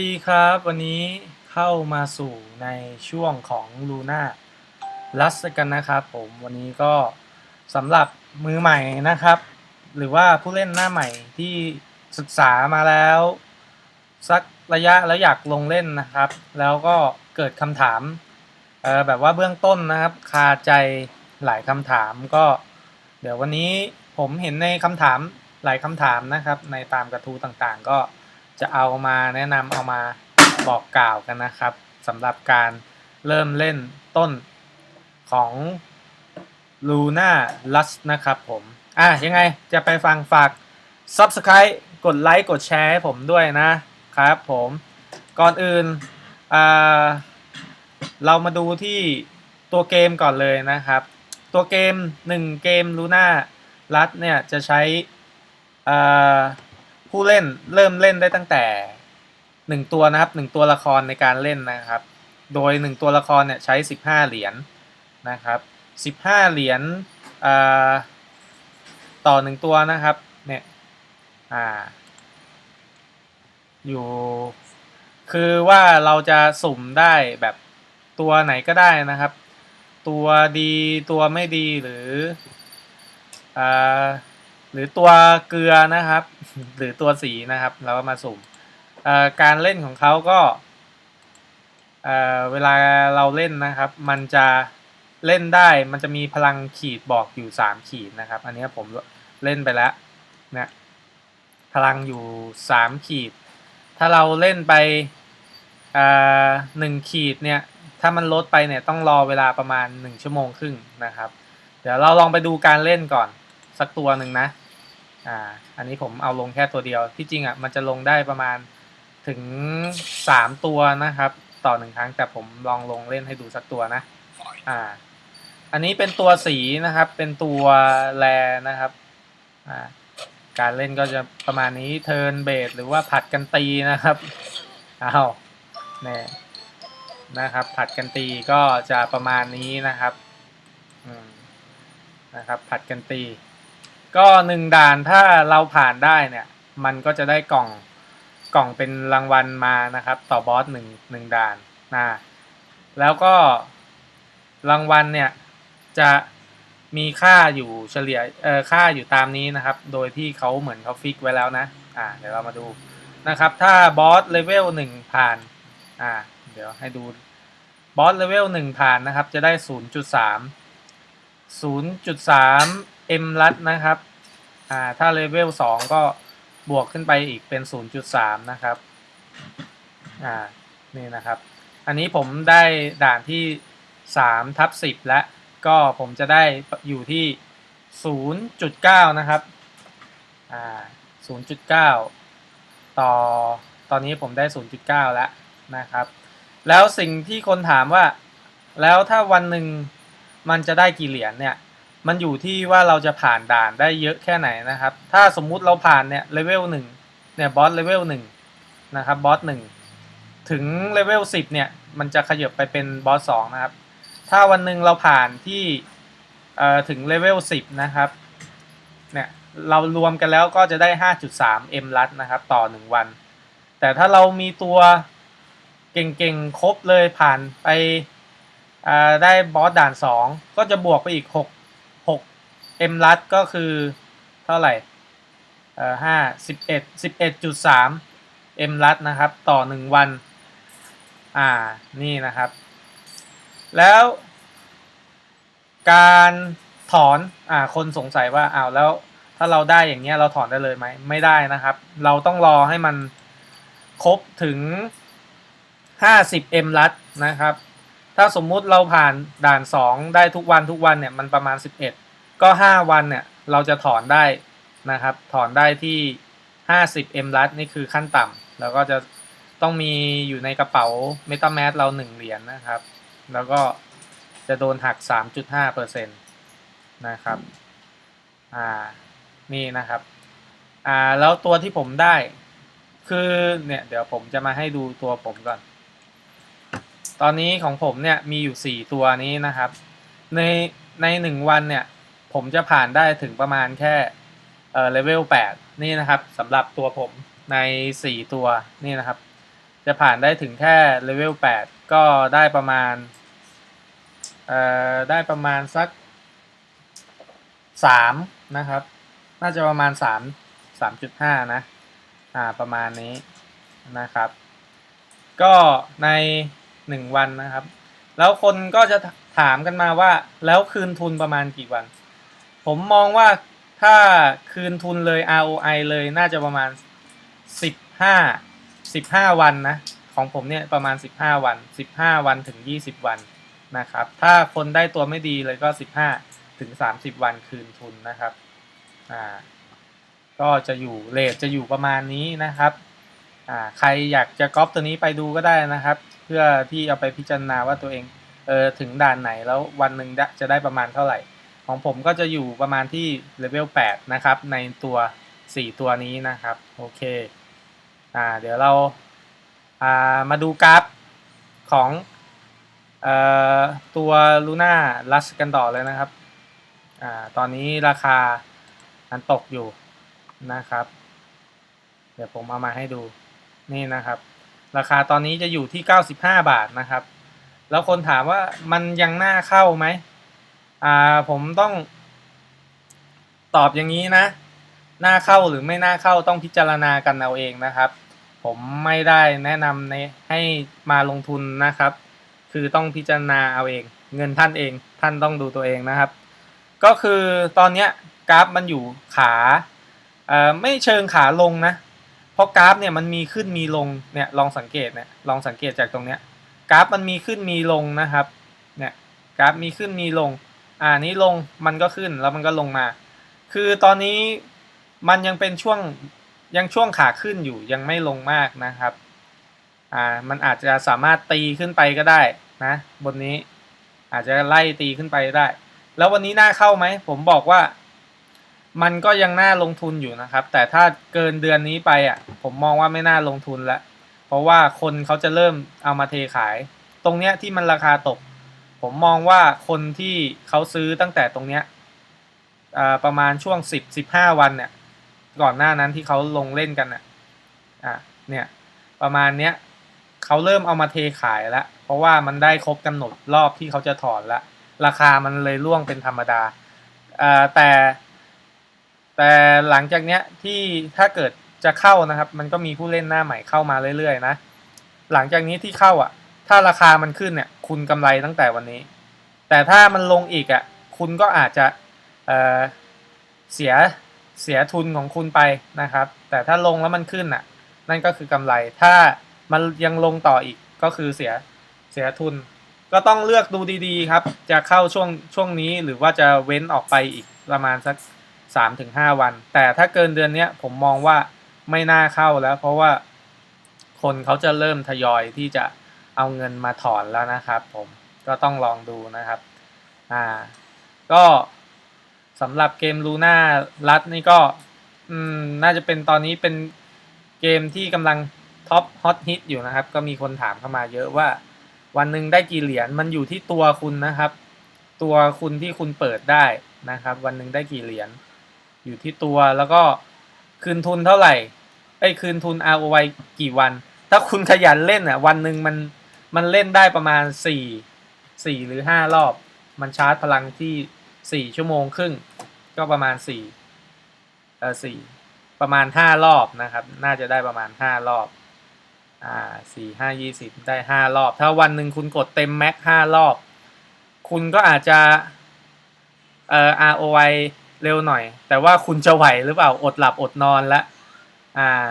ดีครับ วันนี้เข้ามาสู่ในช่วงของ Luna ลัสกันนะครับผมวันนี้ก็สำหรับมือใหม่นะครับ หรือว่าผู้เล่นหน้าใหม่ที่ศึกษามาแล้ว สักระยะแล้วอยากลงเล่นนะครับ แล้วก็เกิดคำถามเออแบบว่าเบื้องต้นนะครับคาใจหลายคำถามก็ เดี๋ยววันนี้ผมเห็นในคำถามหลายคำถามนะครับ ในตามกระทู้ต่างๆ ก็ จะเอามาแนะนำเอามาบอกกล่าวกันนะครับสำหรับการเริ่มเล่นต้นของ Luna Lust นะครับผมอะยังไงจะไปฟังฝาก Subscribe กดไลค์กดแชร์ให้ผมด้วยนะครับผมก่อนอื่นอ่าเรามาดูที่ตัวเกมก่อนเลยนะครับ ตัวเกม 1 เกม Luna รัดเนี่ยจะใช้อ่า ผู้เล่นเริ่มเล่นได้ตั้งแต่1ตัวนะครับ1ตัวละครในการเล่นนะครับ โดย1ตัวละครเนี่ยใช้15เหรียญนะครับ15เหรียญต่อ่าต่อ1ตัวนะครับเนี่ยอ่าอยู่คือว่าเราจะสุ่มได้แบบตัวไหนก็ได้นะครับ ตัวดีตัวไม่ดีหรืออ่า หรือตัวเกลือนะครับ หรือตัวสีนะครับ เราก็มาสุ่มการเล่นของเขาก็เเวลาเราเล่นนะครับ มันจะเล่นได้มันจะมีพลังขีดบอกอยู่สามขีดนะครับ อันนี้ผมเล่นไปแล้วเนี่ยพลังอยู่สามขีด ถ้าเราเล่นไปหนึ่งขีดเนี่ยถ้ามันลดไปเนี่ยต้องรอเวลาประมาณ 1 ชั่วโมงครึ่งนะครับ เดี๋ยวเราลองไปดูการเล่นก่อนสักตัวหนึ่งนะ อ่า อันนี้ผมเอาลงแค่ตัวเดียว ที่จริงอะมันจะลงได้ประมาณถึง 3 ตัวนะครับ ต่อหนึ่งครั้งแต่ผมลองลงเล่นให้ดูสักตัวนะ อ่า อันนี้เป็นตัวสีนะครับ เป็นตัวแรนะครับ อ่า การเล่นก็จะประมาณนี้เทิร์นเบสหรือว่าผัดกันตีนะครับอ้าวเนี่ยนะครับ ผัดกันตีก็จะประมาณนี้นะครับ อืมนะครับ ผัดกันตี ก็หนึ่งด่านถ้าเราผ่านได้เนี่ย มันก็จะได้กล่องกล่องเป็นรางวัลมานะครับ ต่อบอสหนึ่งหนึ่งด่านนะแล้วก็รางวัลเนี่ยจะมีค่าอยู่เฉลี่ยเอ่อค่าอยู่ตามนี้นะครับ โดยที่เขาเหมือนเขาฟิกไว้แล้วนะอ่าเดี๋ยวเรามาดูนะครับ ถ้าบอสเลเวลหนึ่งผ่านอ่าเดี๋ยวให้ดูบอสเลเวลหนึ่งผ่านนะครับ จะได้ศูนย์จุดสามศูนย์จุดสาม เอ็มลัดนะครับ อ่า ถ้าเลเวลสองก็บวกขึ้นไปอีกเป็นศูนย์จุดสามนะครับ อ่า นี่นะครับ อันนี้ผมได้ด่านที่สามทับสิบแล้วก็ผมจะได้อยู่ที่ศูนย์จุดเก้านะครับ อ่าศูนย์จุดเก้าต่อ ตอนนี้ผมได้ศูนย์จุดเก้าแล้วนะครับ แล้วสิ่งที่คนถามว่า แล้วถ้าวันหนึ่งมันจะได้กี่เหรียญเนี่ย มันอยู่ที่ว่าเราจะผ่านด่านได้เยอะแค่ไหนนะครับ ถ้าสมมุติเราผ่านเนี่ยเลเวลหนึ่งเนี่ยบอสเลเวลหนึ่งนะครับบอสหนึ่งถึงเลเวลสิบเนี่ยมันจะขยับไปเป็นบอสสองนะครับ ถ้าวันหนึ่งเราผ่านที่เอ่อถึงเลเวลสิบนะครับเนี่ยเรารวมกันแล้วก็จะได้ 5.3 M ลัดนะครับต่อ 1 วัน แต่ถ้าเรามีตัวเก่งๆ ครบเลยผ่านไปอ่าได้บอสด่าน 2 ก็จะบวกไปอีก 6 M ลัดก็คือเท่าไหร่เอ่อ5 11 11.3 M ลัดนะครับ ต่อ1วัน อ่า นี่นะครับ แล้ว การถอน อ่า คนสงสัยว่า อ้าว แล้ว ถ้าเราได้อย่างเงี้ย เราถอนได้เลยไหม ไม่ได้นะครับ เราต้องรอให้มันครบถึง 50 M ลัดนะครับ ถ้าสมมุติเราผ่านด่าน 2 ได้ทุกวันทุกวันเนี่ย มันประมาณ 11 ก็ 5 วันเนี่ยเราจะถอนได้นะครับ ถอนได้ที่ 50 M ลัดนี่คือขั้นต่ำแล้วก็จะต้องมีอยู่ในกระเป๋า MetaMask เรา 1 เหรียญนนะครับ แล้วก็จะโดนหัก 3.5%นะครับ อ่า นี่นะครับ อ่า แล้วตัวที่ผมได้ คือเนี่ย เดี๋ยวผมจะมาให้ดูตัวผมก่อน ตอนนี้ของผมเนี่ยมีอยู่ 4 ตัวนี้นะครับ ในในหนึ่งวันเนี่ย ผมจะผ่านได้ถึงประมาณแค่เอ่อเลเวล8นี่นะครับสำหรับตัวผมใน 4 ตัวนี่นะครับ จะผ่านได้ถึงแค่เลเวล8ก็ได้ประมาณเอ่อได้ประมาณสัก3นะครับ น่าจะประมาณ 3 3.5 นะอ่าประมาณนี้นะครับ ก็ใน 1 วันนะครับ แล้วคนก็จะถามกันมาว่าแล้วคืนทุนประมาณกี่วัน ผมมองว่าถ้าคืนทุนเลย ROI เลยน่าจะประมาณ 15 15 วันนะ ของผมเนี่ยประมาณ 15 วัน 15 วันถึง 20 วันนะครับ ถ้าคนได้ตัวไม่ดีเลยก็ 15 ถึง 30 วันคืนทุนนะครับอ่าก็จะอยู่เลทจะอยู่ประมาณนี้นะครับอ่าใครอยากจะก๊อปตัวนี้ไปดูก็ได้นะครับ เพื่อที่เอาไปพิจารณาว่าตัวเองเออถึงด่านไหนแล้ววันหนึ่งจะได้ประมาณเท่าไหร่ ของผมก็จะอยู่ประมาณที่เลเวล8นะครับ ในตัว 4 ตัวนี้นะครับ โอเคอ่าเดี๋ยวเราอ่ามาดูกราฟของเอ่อตัว Luna Rush กันต่อเลยนะครับอ่าตอนนี้ราคามันตกอยู่นะครับ เดี๋ยวผมเอามาให้ดูนี่นะครับ ราคาตอนนี้จะอยู่ที่ 95 บาทนะครับ แล้วคนถามว่ามันยังน่าเข้าไหม อ่าผมต้องตอบอย่างนี้นะน่าเข้าหรือไม่น่าเข้าต้องพิจารณากันเอาเองนะครับ ผมไม่ได้แนะนำในให้มาลงทุนนะครับ คือต้องพิจารณาเอาเอง เงินท่านเองท่านต้องดูตัวเองนะครับ ก็คือตอนนี้กราฟมันอยู่ขาเอ่อไม่เชิงขาลงนะเพราะกราฟเนี่ยมันมีขึ้นมีลงเนี่ยลองสังเกตเนี่ยลองสังเกตจากตรงเนี้ยกราฟมันมีขึ้นมีลงนะครับเนี่ยกราฟมีขึ้นมีลง อ่านี้ลงมันก็ขึ้นแล้วมันก็ลงมา คือตอนนี้มันยังเป็นช่วงยังช่วงขาขึ้นอยู่ยังไม่ลงมากนะครับอ่ามันอาจจะสามารถตีขึ้นไปก็ได้นะบนนี้อาจจะไล่ตีขึ้นไปได้ แล้ววันนี้น่าเข้าไหมผมบอกว่า มันก็ยังน่าลงทุนอยู่นะครับ แต่ถ้าเกินเดือนนี้ไปอะ ผมมองว่าไม่น่าลงทุนล้วเพราะว่าคนเขาจะเริ่มเอามาเทขาย ตรงเนี้ยที่มันราคาตก ผมมองว่าคนที่เขาซื้อตั้งแต่ตรงเนี้ยประมาณช่วงสิบสิบห้าวันเนี่ยก่อนหน้านั้นที่เขาลงเล่นกันอะอะเนี่ยประมาณเนี้ยเขาเริ่มเอามาเทขายแล้ว เพราะว่ามันได้ครบกำหนดรอบที่เขาจะถอนแล้วราคามันเลยร่วงเป็นธรรมดาอ่าแต่ แต่หลังจากเนี้ยที่ถ้าเกิดจะเข้านะครับ มันก็มีผู้เล่นหน้าใหม่เข้ามาเรื่อยๆนะ หลังจากนี้ที่เข้าอะ ถ้าราคามันขึ้นเนี่ยคุณกำไรตั้งแต่วันนี้ แต่ถ้ามันลงอีกอะคุณก็อาจจะเเสียเสียทุนของคุณไปนะครับ แต่ถ้าลงแล้วมันขึ้นอะนั่นก็คือกำไร ถ้ามันยังลงต่ออีกก็คือเสียเสียทุน ก็ต้องเลือกดูดีๆครับ จะเข้าช่วงช่วงนี้หรือว่าจะเว้นออกไปอีกประมาณสักสามถึงห้าวัน แต่ถ้าเกินเดือนนี้ผมมองว่าไม่น่าเข้าแล้ว เพราะว่าคนเขาจะเริ่มทยอยที่จะ เอาเงินมาถอนแล้วนะครับผมก็ต้องลองดูนะครับอ่าก็สำหรับเกมลูน่ารัดนี่ก็อืมน่าจะเป็นตอนนี้เป็นเกมที่กำลังท็อปฮอตฮิตอยู่นะครับ ก็มีคนถามเข้ามาเยอะว่า วันหนึ่งได้กี่เหรียญมันอยู่ที่ตัวคุณนะครับ ตัวคุณที่คุณเปิดได้นะครับ วันหนึ่งได้กี่เหรียญอยู่ที่ตัวแล้วก็คืนทุนเท่าไหร่ไอ้คืนทุน ROI กี่วัน ถ้าคุณขยันเล่นอะวันหนึ่งมัน มันเล่นได้ประมาณสี่สี่หรือห้ารอบ มันชาร์จพลังที่สี่ชั่วโมงครึ่ง ก็ประมาณสี่เออสี่ประมาณห้ารอบนะครับ น่าจะได้ประมาณห้ารอบ อ่าสี่ห้ายี่สิบได้ห้ารอบ ถ้าวันหนึ่งคุณกดเต็มแม็กห้ารอบ คุณก็อาจจะเอ่อ ROI เร็วหน่อย แต่ว่าคุณจะไหวหรือเปล่า อดหลับอดนอนล้วอ่า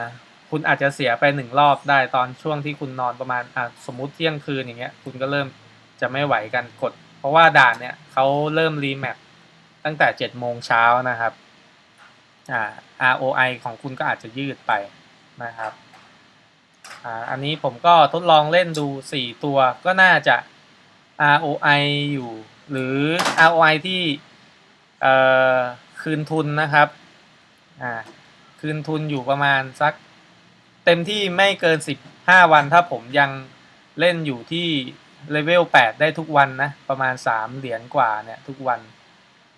คุณอาจจะเสียไปหนึ่งรอบได้ตอนช่วงที่คุณนอนประมาณอ่าสมมุติเที่ยงคืนอย่างเงี้ย คุณก็เริ่มจะไม่ไหวกันกด เพราะว่าด่านเนี่ยเขาเริ่มรีแมปตั้งแต่เจ็ดโมงเช้านะครับอ่า ROI ของคุณก็อาจจะยืดไปนะครับอ่าอันนี้ผมก็ทดลองเล่นดู 4 ตัวก็น่าจะ ROI อยู่ หรือ ROI ที่เอ่อคืนทุนนะครับอ่าคืนทุนอยู่ประมาณสัก เต็มที่ไม่เกิน 15 วันถ้าผมยังเล่นอยู่ที่เลเวล8ได้ทุกวันนะ ประมาณ 3 เหรียญกว่าเนี่ย ทุกวัน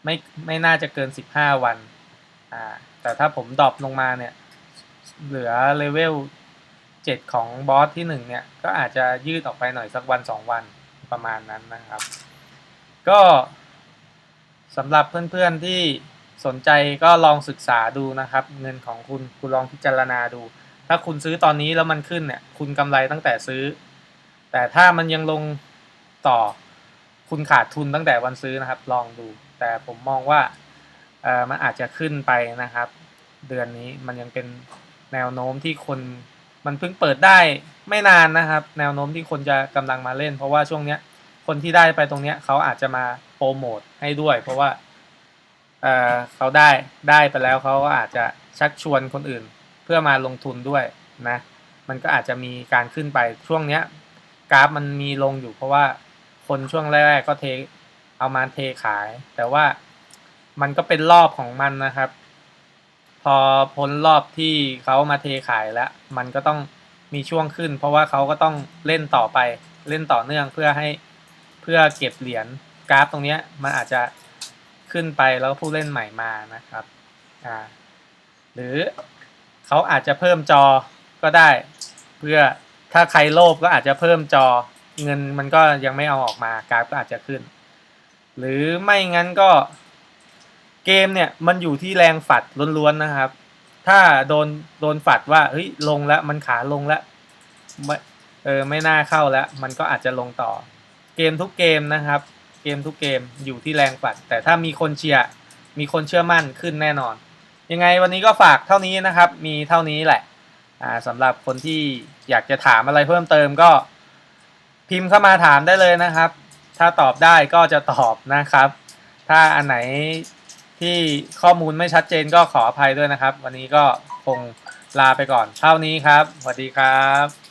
ไม่ไม่น่าจะเกิน 15 วันอ่าแต่ถ้าผมดรอปลงมาเนี่ย เหลือเลเวล7 ของบอสที่ 1 เนี่ย ก็อาจจะยืดออกไปหน่อยสักวัน 2 วันประมาณนั้นนะครับ ก็สำหรับเพื่อนๆที่สนใจก็ลองศึกษาดูนะครับ เงินของคุณคุณลองพิจารณาดู ถ้าคุณซื้อตอนนี้แล้วมันขึ้นเนี่ย คุณกำไรตั้งแต่ซื้อ แต่ถ้ามันยังลงต่อ คุณขาดทุนตั้งแต่วันซื้อนะครับ ลองดู แต่ผมมองว่าเออมันอาจจะขึ้นไปนะครับ เดือนนี้มันยังเป็นแนวโน้มที่คนมันเพิ่งเปิดได้ไม่นานนะครับ แนวโน้มที่คนจะกำลังมาเล่น เพราะว่าช่วงเนี้ยคนที่ได้ไปตรงเนี้ยเขาอาจจะมาโปรโมทให้ด้วย เพราะว่าเออเขาได้ได้ไปแล้วเขาก็อาจจะชักชวนคนอื่น เพื่อมาลงทุนด้วยนะมันก็อาจจะมีการขึ้นไปช่วงเนี้ยกราฟมันมีลงอยู่เพราะว่าคนช่วงแรกๆก็เทเอามาเทขาย แต่ว่ามันก็เป็นรอบของมันนะครับ พอพ้นรอบที่เขามาเทขายแล้ว มันก็ต้องมีช่วงขึ้น เพราะว่าเขาก็ต้องเล่นต่อไปเล่นต่อเนื่องเพื่อให้เพื่อเก็บเหรียญกราฟตรงนี้มันอาจจะขึ้นไปแล้วผู้เล่นใหม่มานะครับอ่าหรือ เขาอาจจะเพิ่มจอก็ได้ เพื่อถ้าใครโลภก็อาจจะเพิ่มจอเงินมันก็ยังไม่เอาออกมากราฟก็อาจจะขึ้น หรือไม่งั้นก็เกมเนี่ยมันอยู่ที่แรงฝัดล้วนๆนะครับ ถ้าโดนโดนฝัดว่าเฮ้ยลงแล้วมันขาลงแล้วไม่เออไม่น่าเข้าแล้ว มันก็อาจจะลงต่อ เกมทุกเกมนะครับ เกมทุกเกมอยู่ที่แรงฝัด แต่ถ้ามีคนเชียร์มีคนเชื่อมั่นขึ้นแน่นอน ยังไงวันนี้ก็ฝากเท่านี้นะครับ มีเท่านี้แหละอ่าสำหรับคนที่อยากจะถามอะไรเพิ่มเติมก็พิมพ์เข้ามาถามได้เลยนะครับ ถ้าตอบได้ก็จะตอบนะครับ ถ้าอันไหนที่ข้อมูลไม่ชัดเจนก็ขออภัยด้วยนะครับ วันนี้ก็คงลาไปก่อนเท่านี้ครับสวัสดีครับ